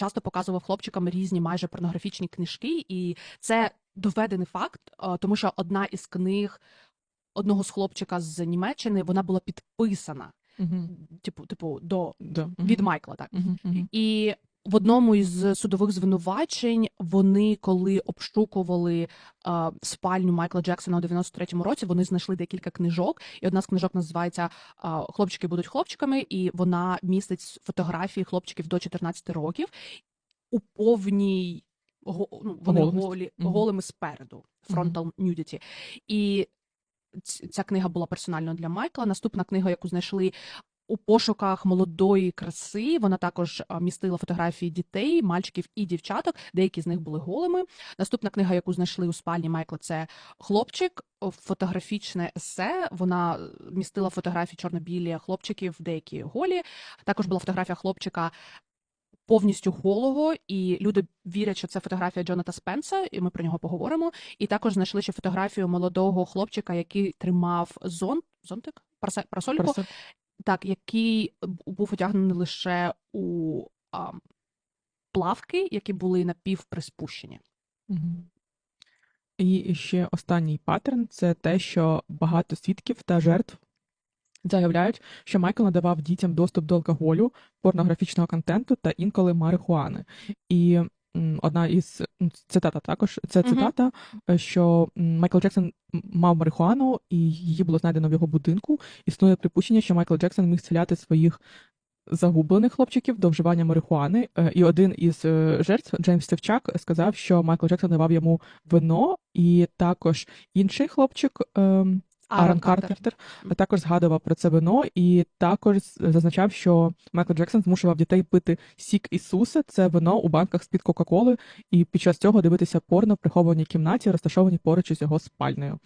часто показував хлопчикам різні майже порнографічні книжки, і це доведений факт, е, тому що одна із книг одного з хлопчика з Німеччини вона була підписана, типу, типу, до Да. від Майкла, так. Угу. Угу. І в одному із судових звинувачень вони, коли обшукували е, спальню Майкла Джексона у 93-му році, вони знайшли декілька книжок, і одна з книжок називається Хлопчики будуть хлопчиками, і вона містить фотографії хлопчиків до 14 років у повній го- ну, вони голі, Мгм. голими спереду, frontal nudity. І ця книга була персонально для Майкла. Наступна книга, яку знайшли у пошуках молодої краси, вона також містила фотографії дітей, мальчиків і дівчаток. Деякі з них були голими. Наступна книга, яку знайшли у спальні Майкла, це хлопчик. Фотографічне есе. Вона е, містила фотографії чорно-білі хлопчиків, деякі голі. Також була фотографія хлопчика повністю голого, і люди вірять, що це фотографія Джоната Спенса, і ми про нього поговоримо. І також знайшли ще фотографію молодого хлопчика, який тримав зонт, зонтик, парасольку, Просто так, який був одягнений лише у а, плавки, які були напівприспущені. Мгм. І ще останній паттерн це те, що багато свідків та жертв заявляють, що Майкл надавав дітям доступ до алкоголю, порнографічного контенту та інколи марихуани. І м, одна із цитата також це цитата, е, що Майкл Джексон мав марихуану, і її було знайдено в його будинку. Існує припущення, що Майкл Джексон міг стріляти своїх загублених хлопчиків до вживання марихуани. Е, І один із е, жертв, Джеймс Севчак, сказав, що Майкл Джексон давав йому вино, і також інший хлопчик. ем, Аарон Картер. Також згадував про це вино і також зазначав, що Майкл Джексон змушував дітей пити сік Ісуса, це вино у банках з-під Кока-Коли, і під час цього дивитися порно в прихованій кімнаті, розташованій поруч із його спальнею.